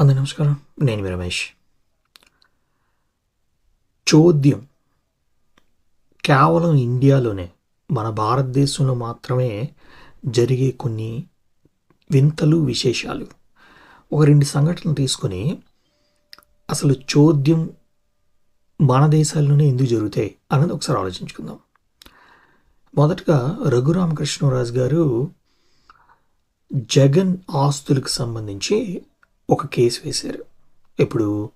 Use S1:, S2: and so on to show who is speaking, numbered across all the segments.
S1: అందరి నమస్కారం. నేను మీ రమేష్. చోద్యం కేవలం ఇండియాలోనే మన భారతదేశంలో మాత్రమే జరిగే కొన్ని వింతలు విశేషాలు. ఒక రెండు సంఘటనలు తీసుకొని అసలు చోద్యం మన దేశాల్లోనే ఎందుకు జరుగుతాయి అన్నది ఒకసారి ఆలోచించుకుందాం. మొదటగా రఘురామకృష్ణరాజు గారు జగన్ ఆస్తులకు సంబంధించి ఒక కేసు వేశారు. ఇప్పుడు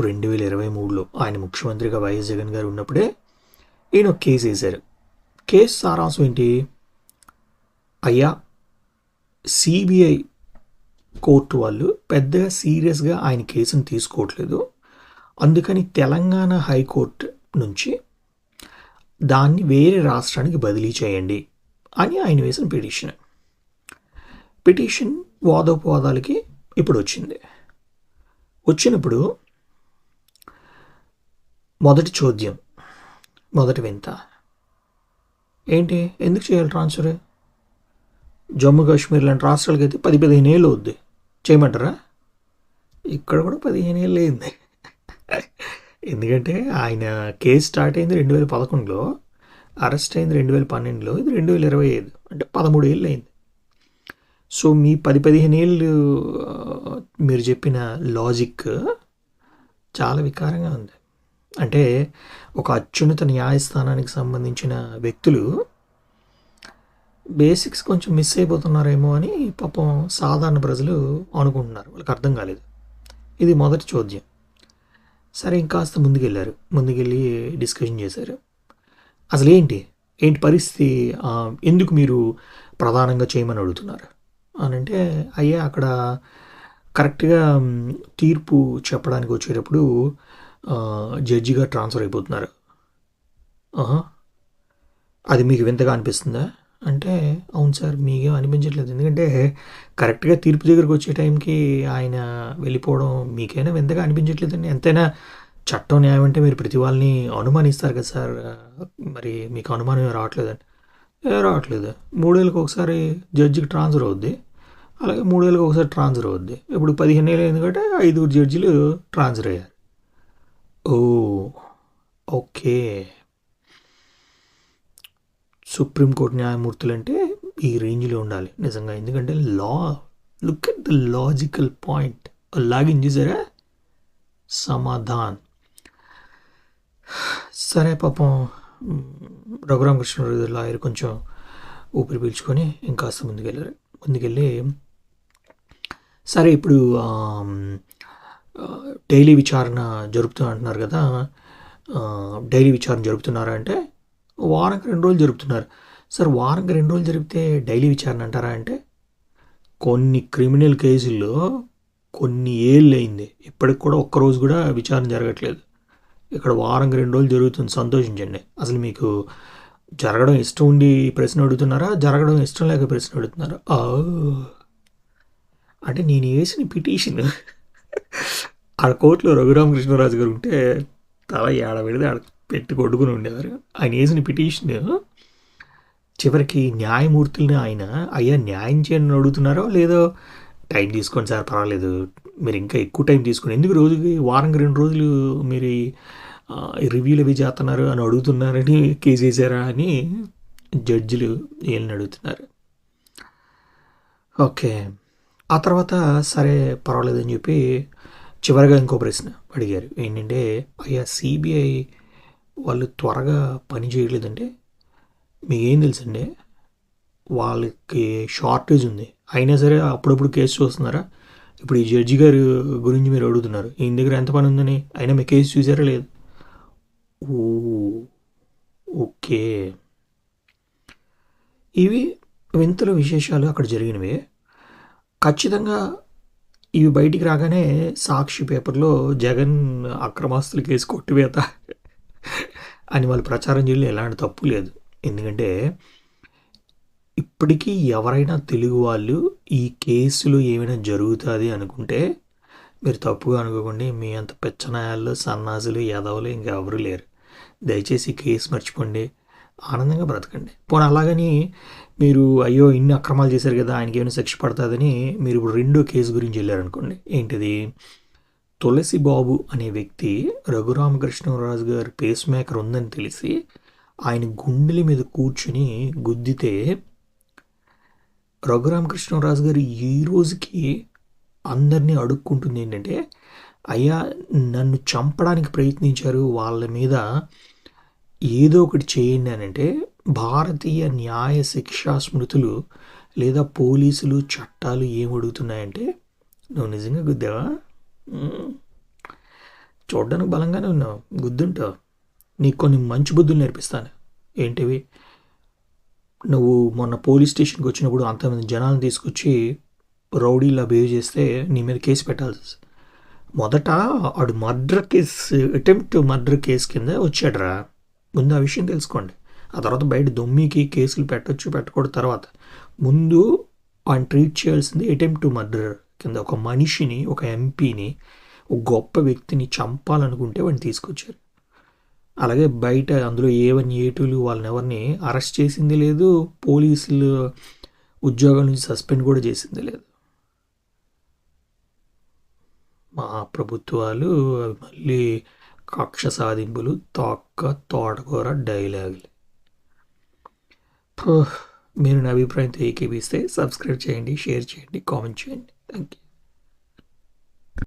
S1: రెండు వేల ఇరవై మూడులో ఆయన ముఖ్యమంత్రిగా వైఎస్ జగన్ గారు ఉన్నప్పుడే ఈయన ఒక కేసు వేశారు. కేసు సారాంశం ఏంటి? అయ్యా సిబిఐ కోర్టు వాళ్ళు పెద్దగా సీరియస్గా ఆయన కేసును తీసుకోవట్లేదు. అందుకని తెలంగాణ హైకోర్టు నుంచి దాన్ని వేరే రాష్ట్రానికి బదిలీ చేయండి అని ఆయన వేసిన పిటిషన్. పిటిషన్ వాదోపవాదాలకి ఇప్పుడు వచ్చింది వచ్చినప్పుడు మొదటి చోద్యం మొదటి వింత. ఏంటి? ఎందుకు చేయాలి ట్రాన్స్ఫర్? జమ్మూ కాశ్మీర్ లాంటి రాష్ట్రాలకి అయితే పది పదిహేను ఏళ్ళు అవుద్ది. చేయమంటారా? ఇక్కడ కూడా పదిహేను ఏళ్ళు అయింది. ఎందుకంటే ఆయన కేసు స్టార్ట్ అయింది రెండు వేల పదకొండులో అరెస్ట్ అయింది రెండు వేల పన్నెండులో ఇది రెండు వేల ఇరవై ఐదు అంటే పదమూడు ఏళ్ళు అయింది. సో మీ పది పదిహేను ఏళ్ళు మీరు చెప్పిన లాజిక్ చాలా వికారంగా ఉంది. అంటే ఒక అత్యున్నత న్యాయస్థానానికి సంబంధించిన వ్యక్తులు బేసిక్స్ కొంచెం మిస్ అయిపోతున్నారేమో అని పాపం సాధారణ ప్రజలు అనుకుంటున్నారు. వాళ్ళకి అర్థం కాలేదు. ఇది మొదటి చోద్యం. సరే ఇంకాస్త ముందుకెళ్ళారు ముందుకెళ్ళి డిస్కషన్ చేశారు. అసలు ఏంటి ఏంటి పరిస్థితి ఎందుకు మీరు ప్రధానంగా చేయమని అడుగుతున్నారు? అని అంటే అయ్యా అక్కడ కరెక్ట్గా తీర్పు చెప్పడానికి వచ్చేటప్పుడు జడ్జిగా ట్రాన్స్ఫర్ అయిపోతున్నారు. ఆహా. అది మీకు వింతగా అనిపిస్తుందా? అంటే అవును సార్ మీకేం అనిపించట్లేదు. ఎందుకంటే కరెక్ట్గా తీర్పు దగ్గరకు వచ్చే టైంకి ఆయన వెళ్ళిపోవడం మీకైనా వింతగా అనిపించట్లేదండి. ఎంతైనా చట్టం న్యాయం అంటే మీరు ప్రతి వాళ్ళని అనుమానిస్తారు కదా సార్. మరి మీకు అనుమానం ఏం రావట్లేదండి. రావట్లేదు. మూడేళ్ళకి ఒకసారి జడ్జికి ట్రాన్స్ఫర్ అవుద్ది. అలాగే మూడేళ్ళకి ఒకసారి ట్రాన్స్ఫర్ అవుద్ది. ఇప్పుడు పదిహేను ఏళ్ళు ఎందుకంటే ఐదుగురు జడ్జిలు ట్రాన్స్ఫర్ అయ్యారు. ఓ ఓకే. సుప్రీంకోర్టు న్యాయమూర్తులు అంటే ఈ రేంజ్లో ఉండాలి నిజంగా. ఎందుకంటే లా look at the logical point. Login చూసారా సమాధాన్. సరే పాపం రఘురామకృష్ణ లాయర్ కొంచెం ఊపిరి పీల్చుకొని ఇంకాస్త ముందుకెళ్ళారు. ముందుకెళ్ళి సరే ఇప్పుడు డైలీ విచారణ జరుపుతూ అంటున్నారు కదా డైలీ విచారణ జరుపుతున్నారా అంటే వారానికి రెండు రోజులు జరుపుతున్నారు. సార్ వారానికి రెండు రోజులు జరిపితే డైలీ విచారణ అంటారా అంటే కొన్ని క్రిమినల్ కేసుల్లో కొన్ని ఏళ్ళు అయింది. ఇప్పటికి కూడా ఒక్కరోజు కూడా విచారణ జరగట్లేదు. ఇక్కడ వారంకి రెండు రోజులు జరుగుతుంది. సంతోషించండి. అసలు మీకు జరగడం ఇష్టం ఉండి ప్రశ్న అడుగుతున్నారా? జరగడం ఇష్టం లేక ప్రశ్న అడుగుతున్నారా? అంటే నేను వేసిన పిటిషన్ ఆడ కోర్టులో రఘురామకృష్ణరాజు గారు ఉంటే తల ఏడ పెడితే ఆడ పెట్టి కొట్టుకుని ఉండేవారు. ఆయన వేసిన పిటిషన్ చివరికి న్యాయమూర్తుల్ని ఆయన అయ్యా న్యాయం చేయని అడుగుతున్నారో లేదో టైం తీసుకోండి సార్ పర్వాలేదు. మీరు ఇంకా ఎక్కువ టైం తీసుకోండి. ఎందుకు రోజుకి వారంకి రెండు రోజులు మీరు రివ్యూలు అవి చేస్తున్నారు అని అడుగుతున్నారని కేసు వేసారా అని జడ్జిలు వీళ్ళని అడుగుతున్నారు. ఓకే. ఆ తర్వాత సరే పర్వాలేదని చెప్పి చివరిగా ఇంకో ప్రశ్న అడిగారు. ఏంటంటే అయ్యా సిబిఐ వాళ్ళు త్వరగా పని చేయట్లేదంటే మీకేం తెలుసండి? వాళ్ళకి షార్టేజ్ ఉంది. అయినా సరే అప్పుడప్పుడు కేసు చూస్తున్నారా? ఇప్పుడు ఈ జడ్జి గారి గురించి మీరు అడుగుతున్నారు. ఈయన దగ్గర ఎంత పని ఉందని? అయినా మీ కేసు చూసారా లేదు? Oh okay. ఇవి వింతల విశేషాలు అక్కడ జరిగినవి. ఖచ్చితంగా ఇవి బయటికి రాగానే సాక్షి పేపర్లో జగన్ అక్రమాస్తులు కేసు కొట్టివేత అని వాళ్ళు ప్రచారం చేయడం ఎలాంటి తప్పు లేదు. ఎందుకంటే ఇప్పటికీ ఎవరైనా తెలుగు వాళ్ళు ఈ కేసులో ఏమైనా జరుగుతుంది అనుకుంటే మీరు తప్పుగా అనుకోకండి మీ అంత పెచ్చనాయాలు సన్నాసులు యాదవులు ఇంకెవరూ లేరు. దయచేసి కేసు మర్చిపోండి. ఆనందంగా బ్రతకండి. పోనీ అలాగని మీరు అయ్యో ఇన్ని అక్రమాలు చేశారు కదా ఆయనకి ఏమైనా శిక్ష పడుతుందని మీరు ఇప్పుడు రెండో కేసు గురించి వెళ్ళారనుకోండి. ఏంటిది? తులసి బాబు అనే వ్యక్తి రఘురామకృష్ణరాజు గారి పేస్ మేకర్ ఉందని తెలిసి ఆయన గుండెల మీద కూర్చుని గుద్దితే రఘురామకృష్ణరాజు గారు ఈ రోజుకి అందరినీ అడుక్కుంటుంది ఏంటంటే అయ్యా నన్ను చంపడానికి ప్రయత్నించారు వాళ్ళ మీద ఏదో ఒకటి చేయండి అని అంటే భారతీయ న్యాయ శిక్షా స్మృతులు లేదా పోలీసులు చట్టాలు ఏమడుగుతున్నాయంటే నువ్వు నిజంగా గుద్దావా? చూడడానికి బలంగానే ఉన్నావు. గుద్దుంటావు. నీకు కొన్ని మంచి బుద్ధులు నేర్పిస్తాను. ఏంటివి? నువ్వు మొన్న పోలీస్ స్టేషన్కి వచ్చినప్పుడు అంతమంది జనాలను తీసుకొచ్చి రౌడీలా బిహేవ్ చేస్తే నీ మీద కేసు పెట్టాల్సి మొదట ఆడు murder case attempt murder case కింద వచ్చాడురా. ముందు ఆ విషయం తెలుసుకోండి. ఆ తర్వాత బయట దొమ్మికి కేసులు పెట్టచ్చు పెట్టకూడదు తర్వాత. ముందు ఆయన ట్రీట్ చేయాల్సింది అటెంప్ట్ మర్డర్ కింద ఒక మనిషిని ఒక ఎంపీని ఒక గొప్ప వ్యక్తిని చంపాలనుకుంటే వాడిని తీసుకొచ్చారు. అలాగే బయట అందులో ఏ వన్ వాళ్ళని ఎవరిని అరెస్ట్ చేసింది లేదు పోలీసులు ఉద్యోగాల నుంచి సస్పెండ్ కూడా చేసింది లేదు. మా ప్రభుత్వాలు మళ్ళీ కక్ష సాధింపులు తొక్క తోటకూర డైలాగులు. మీరు నా అభిప్రాయంతో ఏకీపిస్తే సబ్స్క్రైబ్ చేయండి షేర్ చేయండి కామెంట్ చేయండి. Thank you